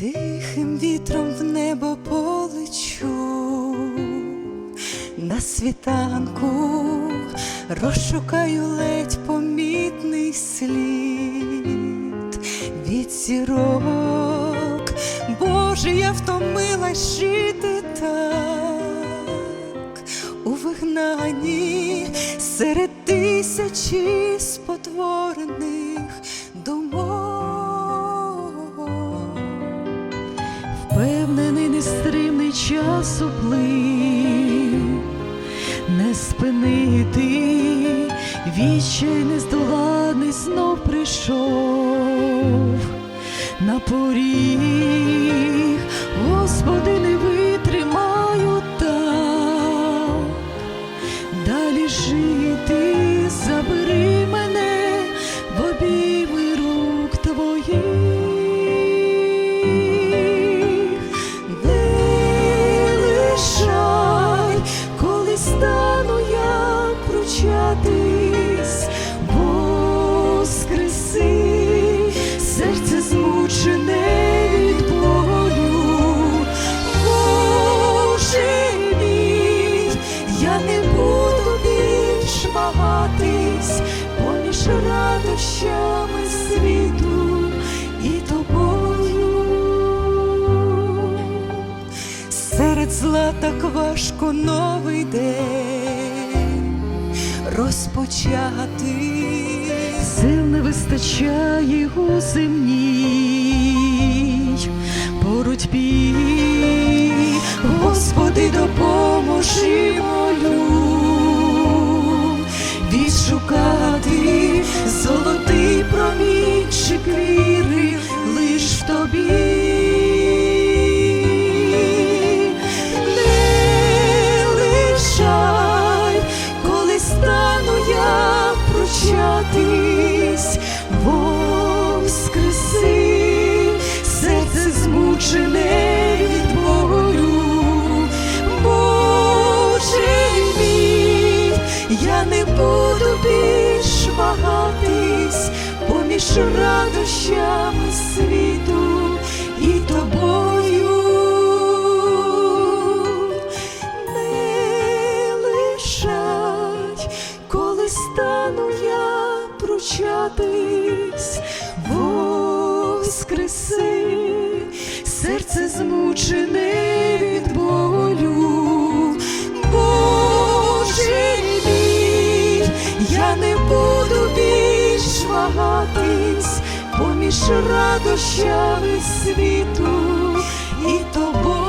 Тихим вітром в небо полечу, на світанку розшукаю ледь помітний слід від зірок. Боже, я втомилась жити так у вигнанні серед тисячі спотворених час уплив, не спинити, відчай нездоладний знов прийшов. На поріг, Господи, я не буду більш вагатись поміж радощами світу і тобою. Серед зла так важко новий день розпочати. Сил не вистачає у земній промінчик віри лиш в тобі. Пручатись, воскреси, серце змучене від болю, я не буду більш вагатись поміж радощами світу і тобою. Не лишай, коли стану я пручатись, воскреси, серце змучене поміж радощами світу і тобою.